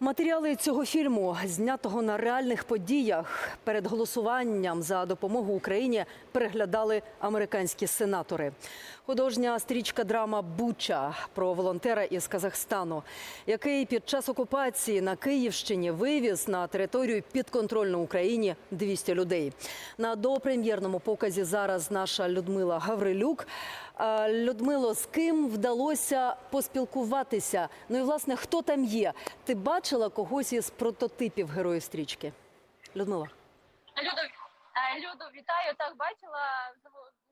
Матеріали цього фільму, знятого на реальних подіях, перед голосуванням за допомогу Україні переглядали американські сенатори. Художня стрічка драма Буча про волонтера із Казахстану, який під час окупації на Київщині вивіз на територію підконтрольну Україні 200 людей. На допрем'єрному показі зараз наша Людмила Гаврилюк. Людмило, з ким вдалося поспілкуватися? Ну і власне, хто там є? Ти бачила когось із прототипів героїв стрічки? Людмила. Е, Людо, вітаю. Так бачила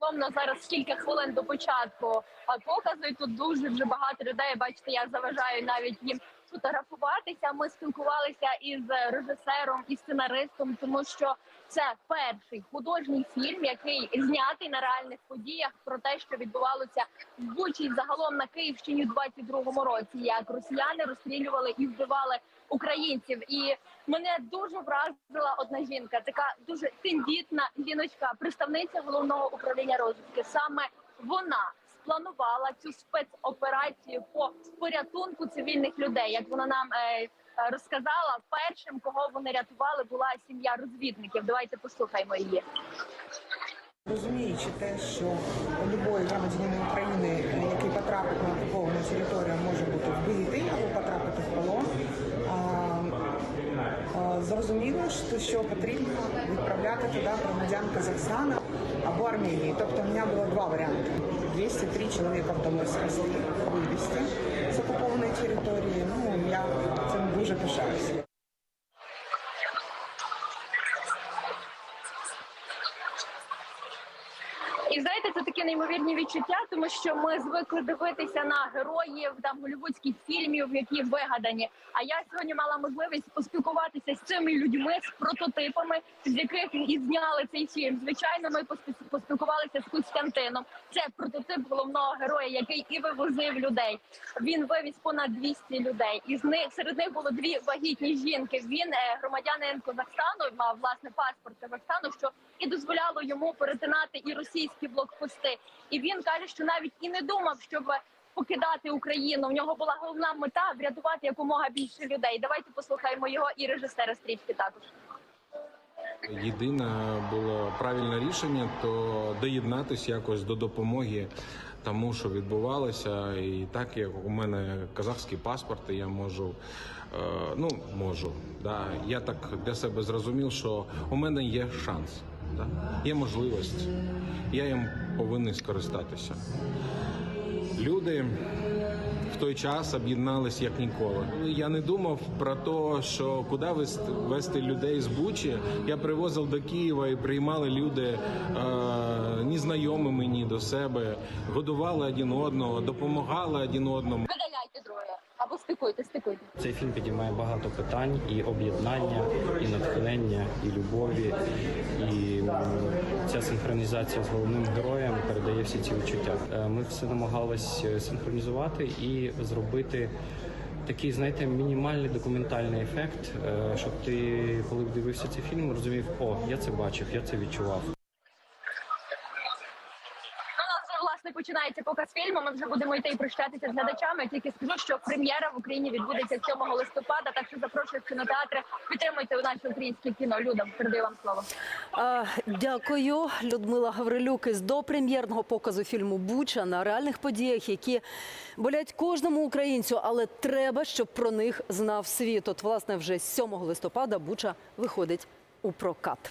загалом зараз кілька хвилин до початку а, показу. І тут дуже вже багато людей. Бачите, я заважаю навіть їм фотографуватися. Ми спілкувалися із режисером і сценаристом, тому що це перший художній фільм, який знятий на реальних подіях про те, що відбувалося в Бучі загалом на Київщині у 22-му році, як росіяни розстрілювали і вбивали українців. І мене дуже вразила одна жінка, така дуже тендітна жіночка, представниця головного управління розвідки. Саме вона спланувала цю спецоперацію по порятунку цивільних людей. Як вона нам е, е, розказала, першим кого вони рятували, була сім'я розвідників. Давайте послухаймо її. Розуміючи те, що будь-який громадянин України, який потрапить на окуповану територію, може бути вбитий або потрапити в полон. Зрозуміло, що, потрібно відправляти туди громадян Казахстану або Арменії. Тобто у мене було два варіанти. 203 чоловіка вдалося вивезти з окупованої території. Ну, я цим дуже пишаюся. І знаєте, це такі неймовірні відчуття, тому що ми звикли дивитися на героїв там голівудських фільмів, які вигадані. А я сьогодні мала можливість поспілкуватися з цими людьми, з прототипами, з яких і зняли цей фільм. Звичайно, ми поспілкувалися з Костянтином. Це прототип головного героя, який і вивозив людей. Він вивіз понад 200 людей. Із них серед них було дві вагітні жінки. Він е, громадянин Казахстану, мав власне паспорт Казахстану, що і дозволяло йому перетинати і російські блокпости. І він каже, що навіть і не думав, щоб покидати Україну. В нього була головна мета врятувати якомога більше людей. Давайте послухаємо його і режисера стрічки також. Єдине було правильне рішення то доєднатися якось до допомоги тому, що відбувалося. І так як у мене казахський паспорт, я можу, е, ну можу. Да, я так для себе зрозумів, що у мене є шанс, да, є можливість. Я їм повинен скористатися. Люди в той час об'єднались як ніколи. Я не думав про те, що куди вести, людей з Бучі. Я привозив до Києва і приймали люди е, незнайомі мені до себе, годували один одного, допомагали один одному. Видаляйте або стикуйте, стикуйте. Цей фільм підіймає багато питань і об'єднання, і натхнення, і любові. І ця синхронізація з головним героєм передає всі ці відчуття. Е, Ми все намагались е, синхронізувати і зробити. Такий, знаєте, мінімальний документальний ефект, е, щоб ти, коли дивився цей фільм, розумів, о, я це бачив, я це відчував. Ну, у нас вже власне починається показ фільму. Ми вже будемо йти і прощатися з глядачами. Тільки скажу, що прем'єра в Україні відбудеться 7 листопада. Так що запрошую в кінотеатри. Підтримуйте у наше українське кіно. Люда, передаю вам слово. А, дякую, Людмила Гаврилюк із допрем'єрного показу фільму Буча на реальних подіях, які болять кожному українцю, але треба, щоб про них знав світ. От, власне, вже 7 листопада Буча виходить у прокат.